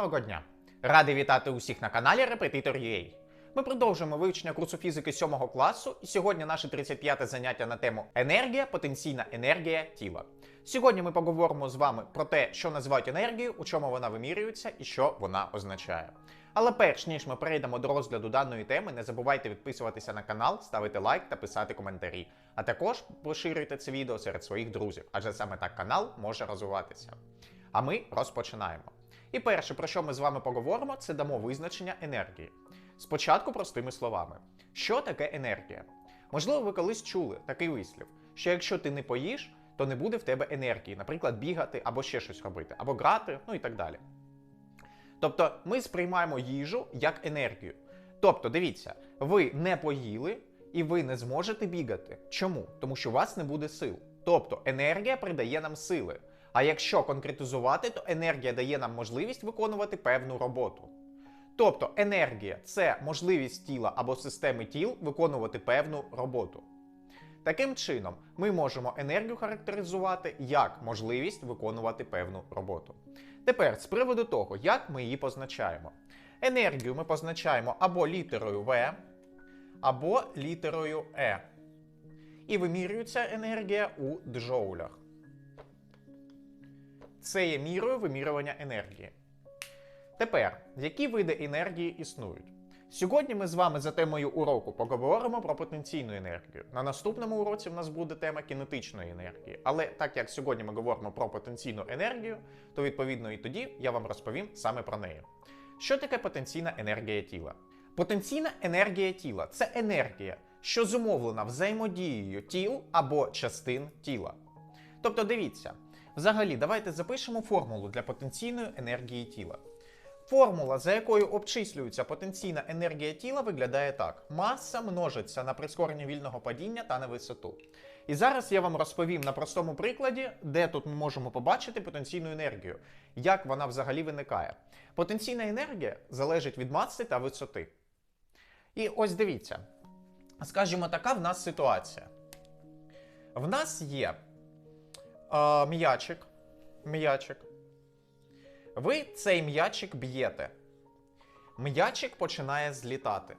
Доброго дня! Радий вітати усіх на каналі Repetitor.ua. Ми продовжуємо вивчення курсу фізики 7 класу, і сьогодні наше 35 заняття на тему енергія, потенційна енергія тіла. Сьогодні ми поговоримо з вами про те, що називають енергією, у чому вона вимірюється і що вона означає. Але перш ніж ми перейдемо до розгляду даної теми, не забувайте підписуватися на канал, ставити лайк та писати коментарі. А також поширюйте це відео серед своїх друзів, адже саме так канал може розвиватися. А ми розпочинаємо. І перше, про що ми з вами поговоримо, це дамо визначення енергії. Спочатку простими словами. Що таке енергія? Можливо, ви колись чули такий вислів, що якщо ти не поїш, то не буде в тебе енергії, наприклад, бігати або ще щось робити, або грати, ну і так далі. Тобто ми сприймаємо їжу як енергію. Тобто, дивіться, ви не поїли і ви не зможете бігати. Чому? Тому що у вас не буде сил. Тобто енергія придає нам сили. А якщо конкретизувати, то енергія дає нам можливість виконувати певну роботу. Тобто енергія це можливість тіла або системи тіл виконувати певну роботу. Таким чином, ми можемо енергію характеризувати як можливість виконувати певну роботу. Тепер з приводу того, як ми її позначаємо. Енергію ми позначаємо або літерою В, або літерою Е. І вимірюється енергія у джоулях. Це є мірою вимірювання енергії. Тепер, які види енергії існують? Сьогодні ми з вами за темою уроку поговоримо про потенційну енергію. На наступному уроці в нас буде тема кінетичної енергії. Але так як сьогодні ми говоримо про потенційну енергію, то відповідно і тоді я вам розповім саме про неї. Що таке потенційна енергія тіла? Потенційна енергія тіла це енергія, що зумовлена взаємодією тіл або частин тіла. Тобто, дивіться, взагалі, давайте запишемо формулу для потенційної енергії тіла. Формула, за якою обчислюється потенційна енергія тіла, виглядає так: маса множиться на прискорення вільного падіння та на висоту. І зараз я вам розповім на простому прикладі, де тут ми можемо побачити потенційну енергію, як вона взагалі виникає. Потенційна енергія залежить від маси та висоти. І ось дивіться, скажімо, така в нас ситуація. В нас є е, м'ячик, м'ячик. Ви цей м'ячик б'єте. М'ячик починає злітати.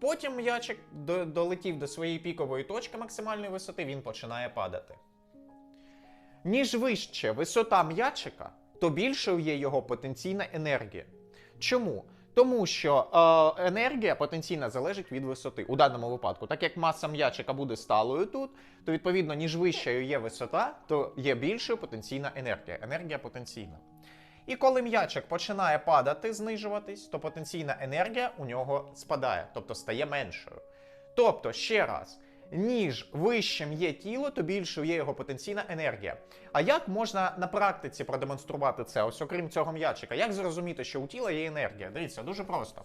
Потім м'ячик до- долетів до своєї пікової точки максимальної висоти, він починає падати. Ніж вище висота м'ячика, то більшою є його потенційна енергія. Чому? Тому що е, енергія потенційна залежить від висоти. У даному випадку, так як маса м'ячика буде сталою тут, то відповідно, ніж вищою є висота, то є більшою потенційна енергія. Енергія потенційна. І коли м'ячик починає падати, знижуватись, то потенційна енергія у нього спадає, тобто стає меншою. Тобто, ще раз, ніж вищим є тіло, то більшою є його потенційна енергія. А як можна на практиці продемонструвати це? Ось окрім цього м'ячика, як зрозуміти, що у тіла є енергія? Дивіться, дуже просто.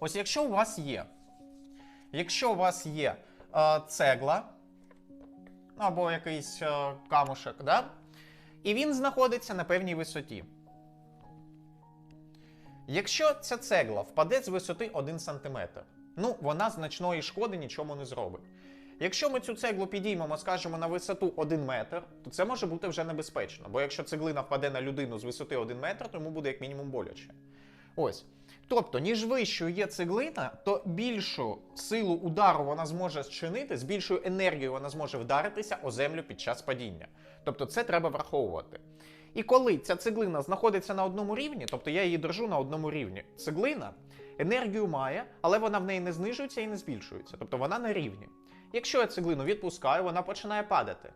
Ось якщо у вас є, якщо у вас є е, цегла або якийсь е, камушек, да? і він знаходиться на певній висоті. Якщо ця цегла впаде з висоти 1 см, ну вона значної шкоди нічому не зробить. Якщо ми цю цеглу підіймемо, скажімо, на висоту 1 метр, то це може бути вже небезпечно. Бо якщо цеглина впаде на людину з висоти 1 метр, то йому буде як мінімум боляче. Ось. Тобто, ніж вищою є цеглина, то більшу силу удару вона зможе зчинити, з більшою енергією вона зможе вдаритися о землю під час падіння. Тобто це треба враховувати. І коли ця цеглина знаходиться на одному рівні, тобто я її держу на одному рівні, цеглина енергію має, але вона в неї не знижується і не збільшується. Тобто вона на рівні. Якщо я цеглину відпускаю, вона починає падати.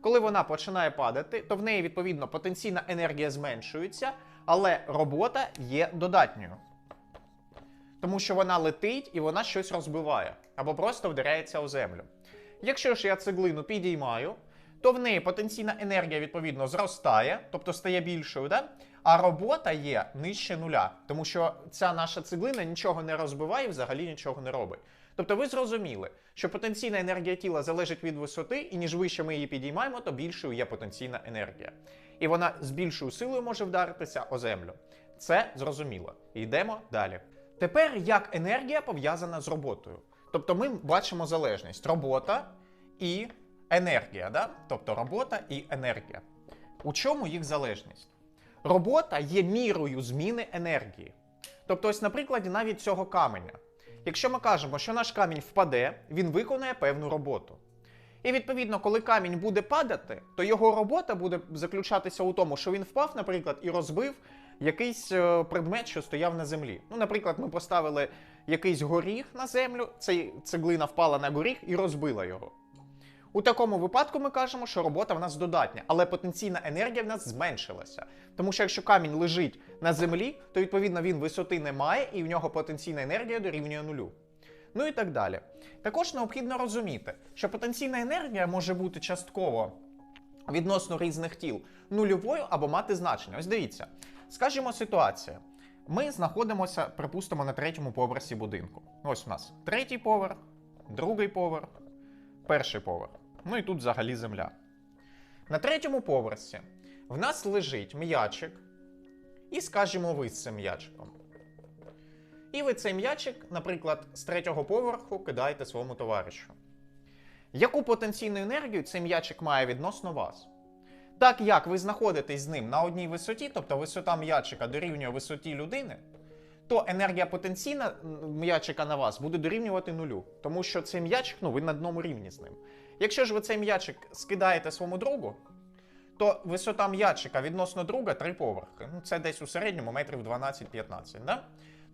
Коли вона починає падати, то в неї відповідно потенційна енергія зменшується, але робота є додатньою. Тому що вона летить і вона щось розбиває або просто вдаряється у землю. Якщо ж я цеглину підіймаю, то в неї потенційна енергія відповідно зростає, тобто стає більшою, да? А робота є нижче нуля, тому що ця наша цеглина нічого не розбиває і взагалі нічого не робить. Тобто ви зрозуміли, що потенційна енергія тіла залежить від висоти, і ніж вище ми її підіймаємо, то більшою є потенційна енергія. І вона з більшою силою може вдаритися о землю. Це зрозуміло. Йдемо далі. Тепер як енергія пов'язана з роботою. Тобто ми бачимо залежність робота і енергія. Да? Тобто робота і енергія. У чому їх залежність? Робота є мірою зміни енергії. Тобто, ось на прикладі навіть цього каменя. Якщо ми кажемо, що наш камінь впаде, він виконує певну роботу. І відповідно, коли камінь буде падати, то його робота буде заключатися у тому, що він впав, наприклад, і розбив якийсь е, предмет, що стояв на землі. Ну, наприклад, ми поставили якийсь горіх на землю, цей цеглина впала на горіх і розбила його. У такому випадку ми кажемо, що робота в нас додатня, але потенційна енергія в нас зменшилася. Тому що якщо камінь лежить на землі, то відповідно він висоти не має і в нього потенційна енергія дорівнює нулю. Ну і так далі. Також необхідно розуміти, що потенційна енергія може бути частково відносно різних тіл нульовою або мати значення. Ось дивіться, скажімо, ситуація. Ми знаходимося, припустимо, на третьому поверсі будинку. Ось у нас третій поверх, другий поверх, перший поверх. Ну і тут взагалі земля. На третьому поверсі в нас лежить м'ячик, і скажімо, ви з цим м'ячиком. І ви цей м'ячик, наприклад, з третього поверху кидаєте своєму товаришу. Яку потенційну енергію цей м'ячик має відносно вас? Так як ви знаходитесь з ним на одній висоті, тобто висота м'ячика дорівнює висоті людини, то енергія потенційна м'ячика на вас буде дорівнювати нулю, тому що цей м'ячик, ну ви на одному рівні з ним. Якщо ж ви цей м'ячик скидаєте своєму другу, то висота м'ячика відносно друга три поверхи. Ну, це десь у середньому метрів 12-15, да?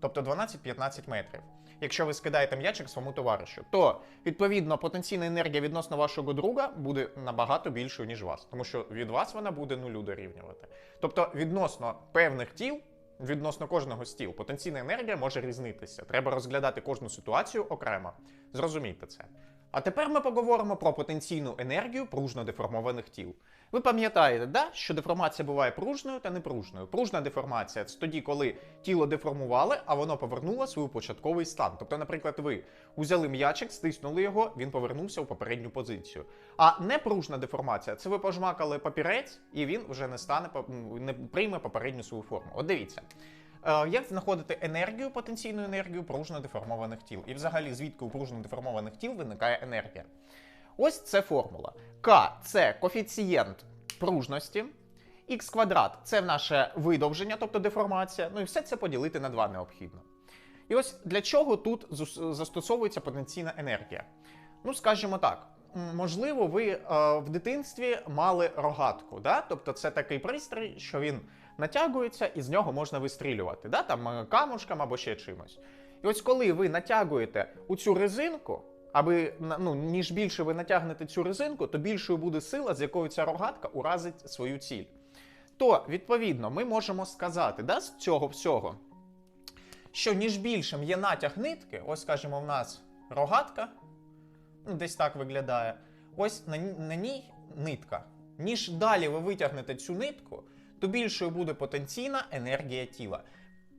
тобто 12-15 метрів. Якщо ви скидаєте м'ячик своєму товаришу, то відповідно потенційна енергія відносно вашого друга буде набагато більшою, ніж вас, тому що від вас вона буде нулю дорівнювати. Тобто, відносно певних тіл, відносно кожного з тіл, потенційна енергія може різнитися. Треба розглядати кожну ситуацію окремо. Зрозумійте це. А тепер ми поговоримо про потенційну енергію пружно деформованих тіл. Ви пам'ятаєте, да, що деформація буває пружною та непружною. Пружна деформація це тоді, коли тіло деформували, а воно повернуло свій початковий стан. Тобто, наприклад, ви узяли м'ячик, стиснули його, він повернувся у попередню позицію. А непружна деформація це ви пожмакали папірець, і він вже не стане не прийме попередню свою форму. От дивіться. Е, Як знаходити енергію, потенційну енергію пружно деформованих тіл? І взагалі, звідки у пружно деформованих тіл виникає енергія? Ось це формула. К це коефіцієнт пружності, х квадрат це наше видовження, тобто деформація. Ну і все це поділити на 2 необхідно. І ось для чого тут застосовується потенційна енергія? Ну, скажімо так. Можливо, ви е, в дитинстві мали рогатку, да? тобто це такий пристрій, що він натягується і з нього можна вистрілювати, да? там е, камушком або ще чимось. І ось коли ви натягуєте у цю резинку, аби ну, ніж більше ви натягнете цю резинку, то більшою буде сила, з якою ця рогатка уразить свою ціль. То, відповідно, ми можемо сказати, да, з цього всього, що ніж більшим є натяг нитки, ось, скажімо, в нас рогатка, ну, десь так виглядає, ось на, на ній нитка. Ніж далі ви витягнете цю нитку, то більшою буде потенційна енергія тіла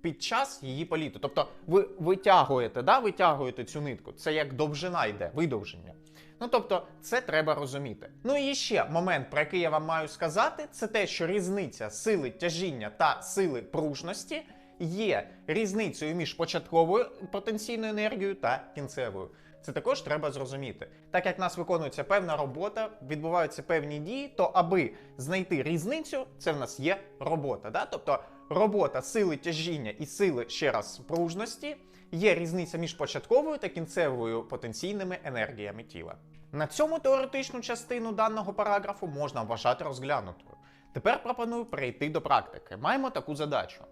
під час її політу. Тобто ви витягуєте, да, витягуєте цю нитку. Це як довжина йде, видовження. Ну тобто, це треба розуміти. Ну і ще момент, про який я вам маю сказати, це те, що різниця сили тяжіння та сили пружності є різницею між початковою потенційною енергією та кінцевою. Це також треба зрозуміти. Так як в нас виконується певна робота, відбуваються певні дії, то аби знайти різницю, це в нас є робота. Да? Тобто робота сили тяжіння і сили ще раз пружності є різниця між початковою та кінцевою потенційними енергіями тіла. На цьому теоретичну частину даного параграфу можна вважати розглянутою. Тепер пропоную перейти до практики. Маємо таку задачу.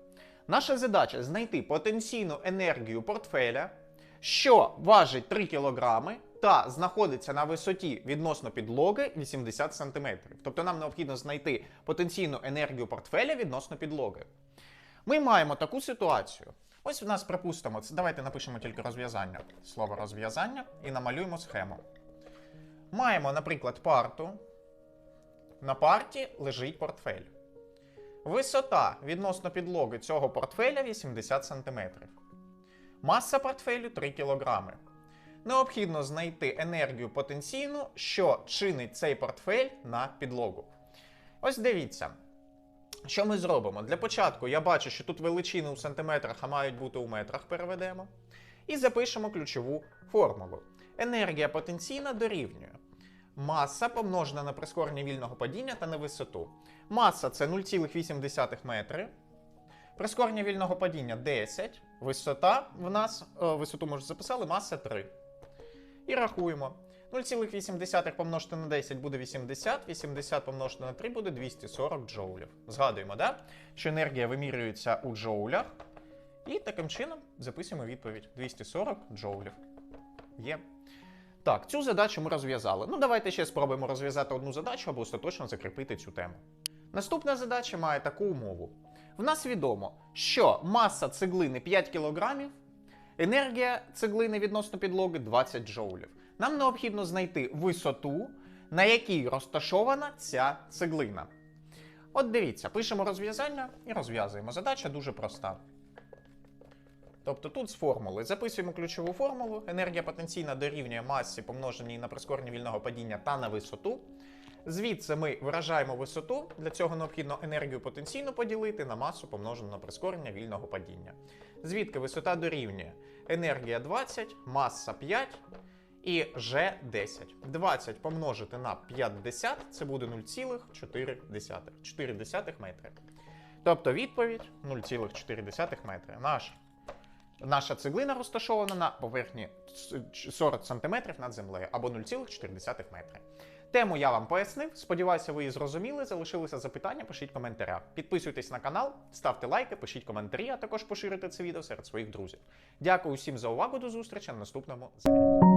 Наша задача знайти потенційну енергію портфеля, що важить 3 кг та знаходиться на висоті відносно підлоги 80 см. Тобто нам необхідно знайти потенційну енергію портфеля відносно підлоги. Ми маємо таку ситуацію. Ось в нас, припустимо, давайте напишемо тільки розв'язання, слово розв'язання, і намалюємо схему. Маємо, наприклад, парту. На парті лежить портфель. Висота відносно підлоги цього портфеля 80 см. Маса портфелю 3 кг. Необхідно знайти енергію потенційну, що чинить цей портфель на підлогу. Ось дивіться. Що ми зробимо? Для початку я бачу, що тут величини у сантиметрах, а мають бути у метрах, переведемо. І запишемо ключову формулу. Енергія потенційна дорівнює маса помножена на прискорення вільного падіння та на висоту. Маса це 0,8 метри. Прискорення вільного падіння 10. Висота в нас, е, висоту ми вже записали, маса 3. І рахуємо. 0,8 помножити на 10 буде 80, 80 помножити на 3 буде 240 джоулів. Згадуємо, да? що енергія вимірюється у джоулях. І таким чином записуємо відповідь: 240 джоулів. Є. Так, цю задачу ми розв'язали. Ну, давайте ще спробуємо розв'язати одну задачу, аби остаточно закріпити цю тему. Наступна задача має таку умову. В нас відомо, що маса цеглини 5 кг, енергія цеглини відносно підлоги 20 джоулів. Нам необхідно знайти висоту, на якій розташована ця цеглина. От дивіться, пишемо розв'язання і розв'язуємо. Задача дуже проста. Тобто тут з формули записуємо ключову формулу. Енергія потенційна дорівнює масі, помноженій на прискорення вільного падіння та на висоту. Звідси ми виражаємо висоту. Для цього необхідно енергію потенційно поділити на масу, помножену на прискорення вільного падіння. Звідки висота дорівнює енергія 20, маса 5 і G 10. 20 помножити на 50 це буде 0,4 4 метри. Тобто відповідь 0,4 метри. Наш Наша цеглина розташована на поверхні 40 см над землею або 0,4 метри. Тему я вам пояснив. Сподіваюся, ви її зрозуміли. Залишилися запитання, пишіть коментаря. Підписуйтесь на канал, ставте лайки, пишіть коментарі, а також поширюйте це відео серед своїх друзів. Дякую всім за увагу. До зустрічі на наступному занятті.